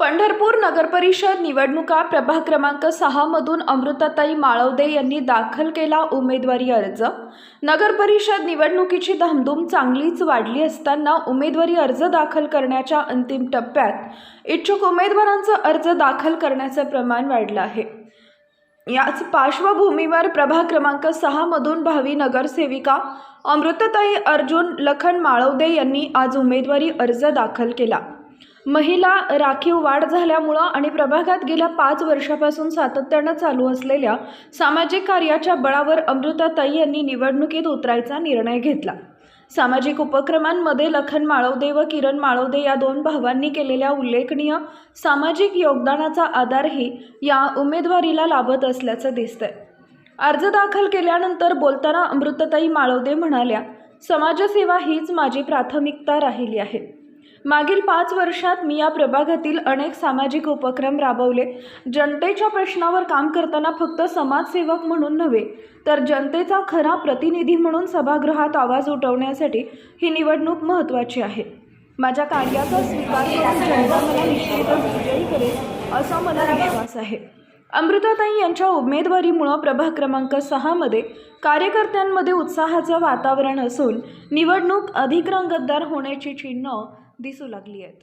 पंढरपूर नगरपरिषद निवडणुका प्रभाग क्रमांक सहामधून अमृताताई माळवदे यांनी दाखल केला उमेदवारी अर्ज. नगरपरिषद निवडणुकीची धामधूम चांगलीच वाढली असताना उमेदवारी अर्ज दाखल करण्याच्या अंतिम टप्प्यात इच्छुक उमेदवारांचा अर्ज दाखल करण्याचे प्रमाण वाढलं आहे. याच पार्श्वभूमीवर प्रभाग क्रमांक सहामधून भावी नगरसेविका अमृतताई अर्जुन लखन माळवदे यांनी आज उमेदवारी अर्ज दाखल केला. महिला राखीव वाढ झाल्यामुळं आणि प्रभागात गेल्या पाच वर्षापासून सातत्यानं चालू असलेल्या सामाजिक कार्याच्या बळावर अमृताताई यांनी निवडणुकीत उतरायचा निर्णय घेतला. सामाजिक उपक्रमांमध्ये लखन माळवदे व किरण माळवदे या दोन भावांनी केलेल्या उल्लेखनीय सामाजिक योगदानाचा आधारही या उमेदवारीला लाभत असल्याचं दिसतंय. अर्ज दाखल केल्यानंतर बोलताना अमृतताई माळवदे म्हणाल्या समाजसेवा हीच माझी प्राथमिकता राहिली आहे. मागील पाच वर्षात मी या प्रभागातील अनेक सामाजिक उपक्रम राबवले. जनतेच्या प्रश्नावर काम करताना फक्त समाजसेवक म्हणून नव्हे तर जनतेचा खरा प्रतिनिधी म्हणून सभागृहात आवाज उठवण्यासाठी ही निवडणूक महत्त्वाची आहे. माझ्या कार्याचा स्वीकार करून जनता मला निश्चितच विजयी करेल असा मला विश्वास आहे. अमृताताई यांच्या उमेदवारीमुळं प्रभाग क्रमांक सहामध्ये कार्यकर्त्यांमध्ये उत्साहाचं वातावरण असून निवडणूक अधिक रंगतदार होण्याची चिन्ह दिसू लागली आहेत.